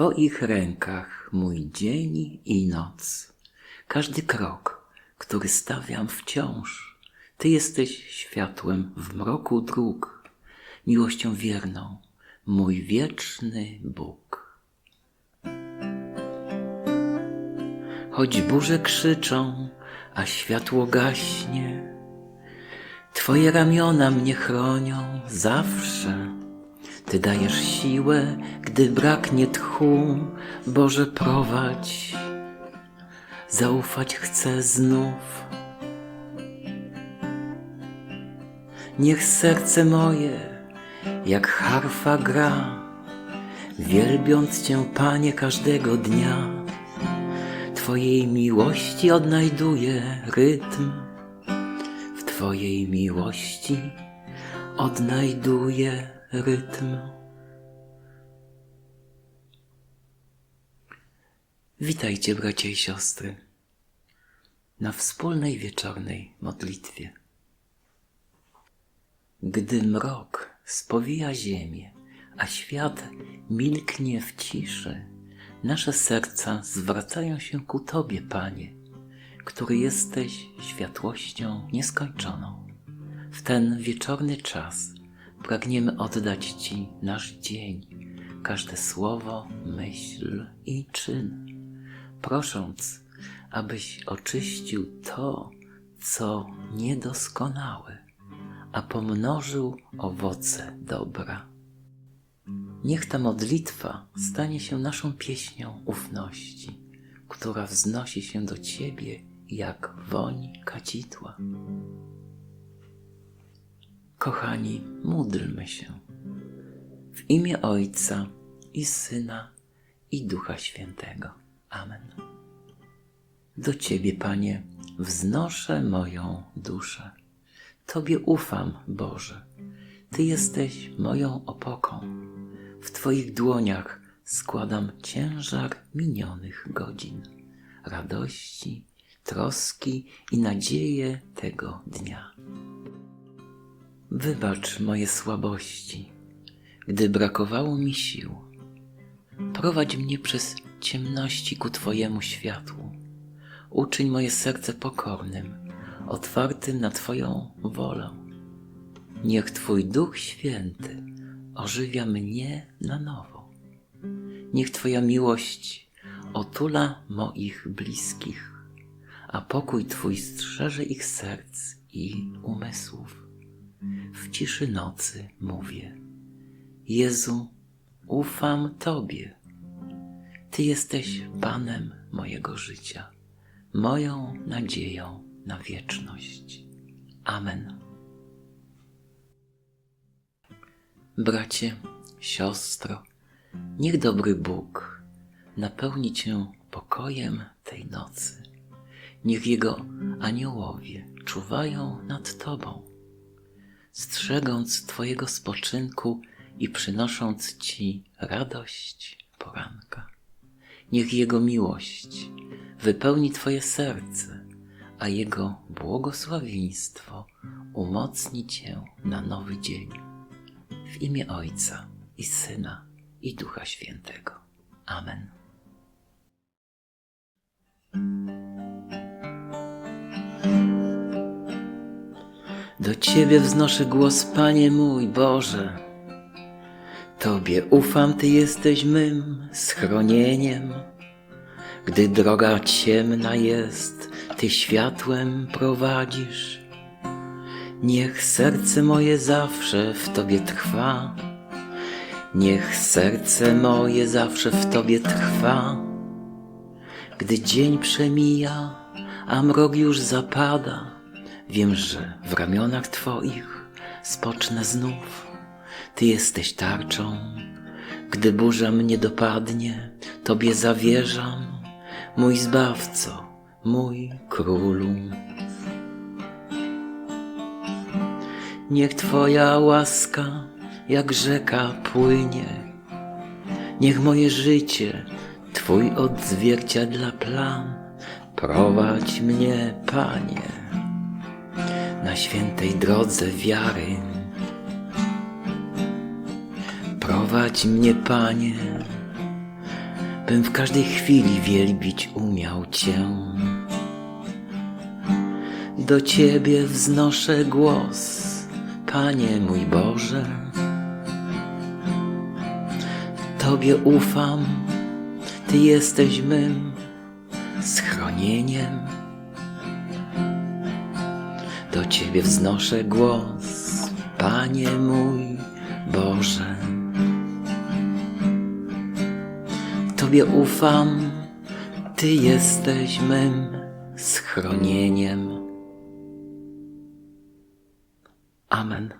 Twoich rękach mój dzień i noc. Każdy krok, który stawiam wciąż, Ty jesteś światłem w mroku dróg, miłością wierną, mój wieczny Bóg. Choć burze krzyczą, a światło gaśnie, Twoje ramiona mnie chronią zawsze. Ty dajesz siłę, gdy braknie tchu, Boże prowadź, zaufać chcę znów. Niech serce moje, jak harfa gra, wielbiąc Cię, Panie, każdego dnia. Twojej miłości odnajduję rytm, w Twojej miłości odnajduję rytm. Witajcie, bracia i siostry, na wspólnej wieczornej modlitwie. Gdy mrok spowija ziemię, a świat milknie w ciszy, nasze serca zwracają się ku Tobie, Panie, który jesteś światłością nieskończoną. W ten wieczorny czas pragniemy oddać Ci nasz dzień, każde słowo, myśl i czyn, prosząc, abyś oczyścił to, co niedoskonałe, a pomnożył owoce dobra. Niech ta modlitwa stanie się naszą pieśnią ufności, która wznosi się do Ciebie jak woń kadzidła. Kochani, módlmy się. W imię Ojca i Syna i Ducha Świętego. Amen. Do Ciebie, Panie, wznoszę moją duszę. Tobie ufam, Boże. Ty jesteś moją opoką. W Twoich dłoniach składam ciężar minionych godzin, radości, troski i nadzieję tego dnia. Wybacz moje słabości, gdy brakowało mi sił. Prowadź mnie przez ciemności ku Twojemu światłu. Uczyń moje serce pokornym, otwartym na Twoją wolę. Niech Twój Duch Święty ożywia mnie na nowo. Niech Twoja miłość otula moich bliskich, a pokój Twój strzeże ich serc i umysłów. W ciszy nocy mówię: Jezu, ufam Tobie. Ty jesteś Panem mojego życia, moją nadzieją na wieczność. Amen. Bracie, siostro, niech dobry Bóg napełni Cię pokojem tej nocy. Niech Jego aniołowie czuwają nad Tobą strzegąc Twojego spoczynku i przynosząc Ci radość poranka. Niech Jego miłość wypełni Twoje serce, a Jego błogosławieństwo umocni Cię na nowy dzień. W imię Ojca i Syna i Ducha Świętego. Amen. Do Ciebie wznoszę głos, Panie mój Boże. Tobie ufam, Ty jesteś mym schronieniem. Gdy droga ciemna jest, Ty światłem prowadzisz. Niech serce moje zawsze w Tobie trwa. Niech serce moje zawsze w Tobie trwa. Gdy dzień przemija, a mrok już zapada, Wiem, że w ramionach Twoich spocznę znów. Ty jesteś tarczą. Gdy burza mnie dopadnie, Tobie zawierzam, mój Zbawco, mój Królu. Niech Twoja łaska jak rzeka płynie, niech moje życie Twój odzwierciedla plan. Prowadź mnie, Panie na świętej drodze wiary. Prowadź mnie, Panie, bym w każdej chwili wielbić umiał Cię. Do Ciebie wznoszę głos, Panie mój Boże. Tobie ufam, Ty jesteś mym schronieniem. Do Ciebie wznoszę głos, Panie mój Boże. Tobie ufam, Ty jesteś mym schronieniem. Amen.